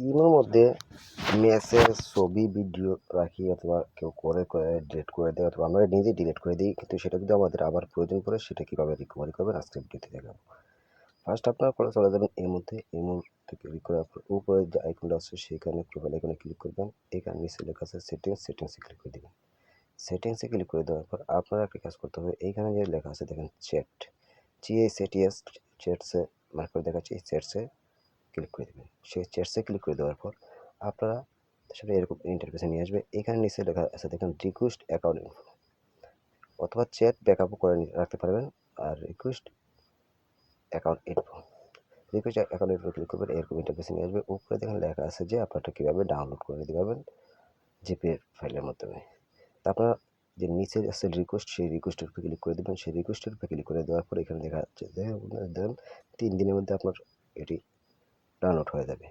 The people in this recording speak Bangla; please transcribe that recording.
ইমোর মধ্যে মেসেজ, ছবি, ভিডিও রাখি অথবা কেউ করে করে ডিলিট করে দেয় অথবা আমরা নিজে ডিলিট করে দিই, কিন্তু সেটা যদি আমাদের আবার প্রয়োজন পড়ে, সেটা কীভাবে রিকভারি করবেন আজকে ভিডিওতে দেখাবো ফার্স্ট আপনারা করে চলে যাবেন এর মধ্যে এর মধ্যে ক্লিক করার পর উপরে যে আইকনটা আছে, সেখানে প্রোফাইল আইকনে ক্লিক করবেন, এখানে নিচে লেখা আছে সেটিংস সেটিংসে ক্লিক করে দেবেন। সেটিংসে ক্লিক করে দেওয়ার পর আপনারা একটা কাজ করতে হবে এইখানে যে লেখা আছে দেখেন চ্যাট জিএসএটিএস চ্যাটসে মার্ক করে দেখাচ্ছি চ্যাটসে ক্লিক করে দেবেন। সেই চ্যাটসে ক্লিক করে দেওয়ার পর আপনারা সেটা এরকম ইন্টারফেসে নিয়ে আসবে। এখানে নিচে লেখা আছে দেখেন রিকোয়েস্ট অ্যাকাউন্ট ইনফো অথবা চ্যাট ব্যাকআপও করে রাখতে পারবেন। আর request account info request account info click করবেন, এরকম ইন্টারফেসে নিয়ে আসবে। উপরে দেখেন লেখা আছে যে আপনারটা কীভাবে ডাউনলোড করে নিতে পারবেন জিপে ফাইলের মাধ্যমে। আপনারা যে নিচে আছে রিকোয়েস্ট সেই রিকোয়েস্টের উপরে ক্লিক করে দেবেন। সেই রিকোয়েস্টের উপরে ক্লিক করে দেওয়ার পর এখানে দেখা যাচ্ছে দেখেন, তিন দিনের মধ্যে আপনার এটি ডাউনলোড হয়ে যাবে।